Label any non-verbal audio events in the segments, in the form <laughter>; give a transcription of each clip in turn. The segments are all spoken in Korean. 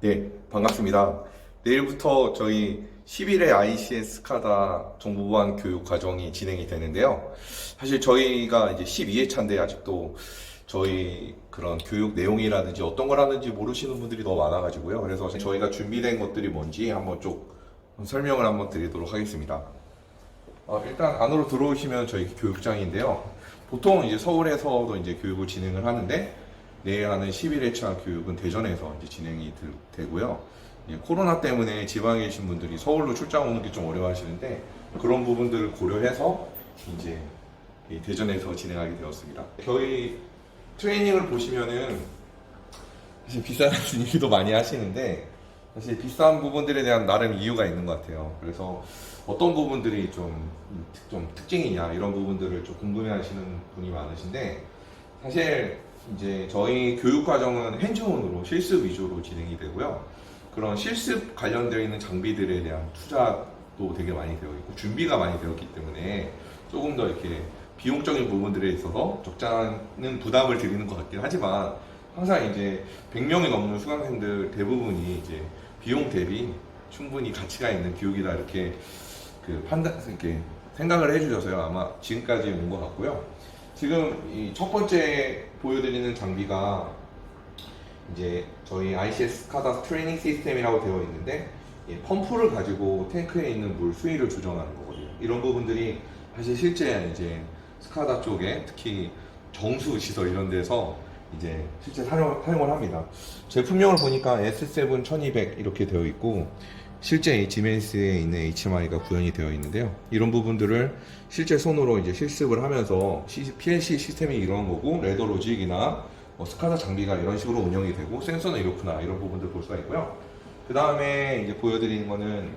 네, 반갑습니다. 내일부터 저희 11회 ICS 카다 정보보안 교육 과정이 진행이 되는데요. 사실 저희가 이제 12회 차인데 아직도 저희 그런 교육 내용이라든지 어떤 걸 하는지 모르시는 분들이 너무 많아가지고요. 그래서 저희가 준비된 것들이 뭔지 한번 쭉 설명을 한번 드리도록 하겠습니다. 어, 일단 안으로 들어오시면 저희 교육장인데요. 보통 이제 서울에서도 이제 교육을 진행을 하는데 내일 하는 11회차 교육은 대전에서 이제 진행이 들- 되고요. 예, 코로나 때문에 지방에 계신 분들이 서울로 출장 오는 게 좀 어려워하시는데 그런 부분들을 고려해서 이제 이 대전에서 진행하게 되었습니다. 저희 트레이닝을 보시면은 사실 비싸다는 얘기도 <laughs> 많이 하시는데 사실 비싼 부분들에 대한 나름 이유가 있는 것 같아요. 그래서 어떤 부분들이 좀, 특- 좀 특징이냐 이런 부분들을 좀 궁금해하시는 분이 많으신데 사실 이제 저희 교육 과정은 핸즈온으로 실습 위주로 진행이 되고요. 그런 실습 관련되어 있는 장비들에 대한 투자도 되게 많이 되어 있고 준비가 많이 되었기 때문에 조금 더 이렇게 비용적인 부분들에 있어서 적잖은 부담을 드리는 것 같긴 하지만 항상 이제 100명이 넘는 수강생들 대부분이 이제 비용 대비 충분히 가치가 있는 교육이다 이렇게 그 판단 이렇게 생각을 해주셔서요 아마 지금까지 온 것 같고요. 지금 이 첫 번째 보여드리는 장비가 이제 저희 ICS 카다 트레이닝 시스템이라고 되어 있는데 이 펌프를 가지고 탱크에 있는 물 수위를 조정하는 거거든요. 이런 부분들이 사실 실제 이제 스카다 쪽에 특히 정수 시설 이런 데서 이제 실제 사용, 사용을 합니다. 제품명을 보니까 S7 1200 이렇게 되어 있고 실제 이 지멘스에 있는 HMI가 구현이 되어 있는데요. 이런 부분들을 실제 손으로 이제 실습을 하면서 시- PLC 시스템이 이런 거고 레더 로직이나 뭐 스카다 장비가 이런 식으로 운영이 되고 센서는 이렇구나 이런 부분들 볼 수가 있고요. 그 다음에 이제 보여드리는 거는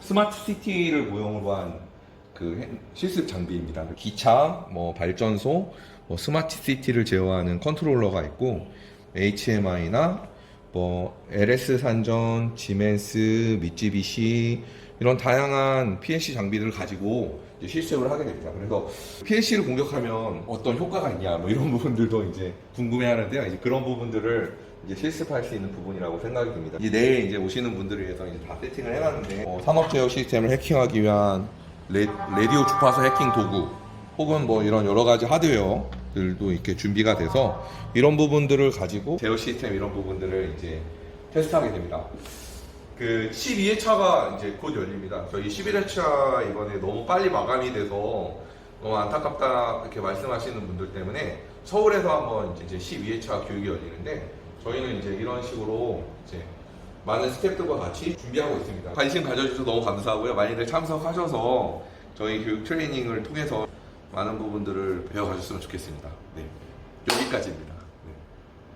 스마트 시티를 모형으로 한 그 실습 장비입니다. 기차, 뭐 발전소, 뭐 스마트 시티를 제어하는 컨트롤러가 있고 HMI나 뭐 LS 산전, 지멘스, 미쯔비시 이런 다양한 PLC 장비들을 가지고 이제 실습을 하게 됩니다. 그래서 PLC를 공격하면 어떤 효과가 있냐 뭐 이런 <laughs> 부분들도 이제 궁금해하는데요. 이제 그런 부분들을 이제 실습할 수 있는 부분이라고 생각이 듭니다. 이제 내일 이제 오시는 분들을 위해서 이제 다 세팅을 해놨는데 어, 산업 제어 시스템을 해킹하기 위한 레, 라디오 주파수 해킹 도구 혹은 뭐 이런 여러 가지 하드웨어 들도 이렇게 준비가 돼서 이런 부분들을 가지고 제어 시스템 이런 부분들을 이제 테스트하게 됩니다. 그 12회 차가 이제 곧 열립니다. 저희 11회 차 이번에 너무 빨리 마감이 돼서 너무 안타깝다 이렇게 말씀하시는 분들 때문에 서울에서 한번 이제 12회 차 교육이 열리는데 저희는 이제 이런 식으로 이제 많은 스태프들과 같이 준비하고 있습니다. 관심 가져주셔서 너무 감사하고요. 많이들 참석하셔서 저희 교육 트레이닝을 통해서 많은 부분들을 배워가셨으면 좋겠습니다. 네. 여기까지입니다.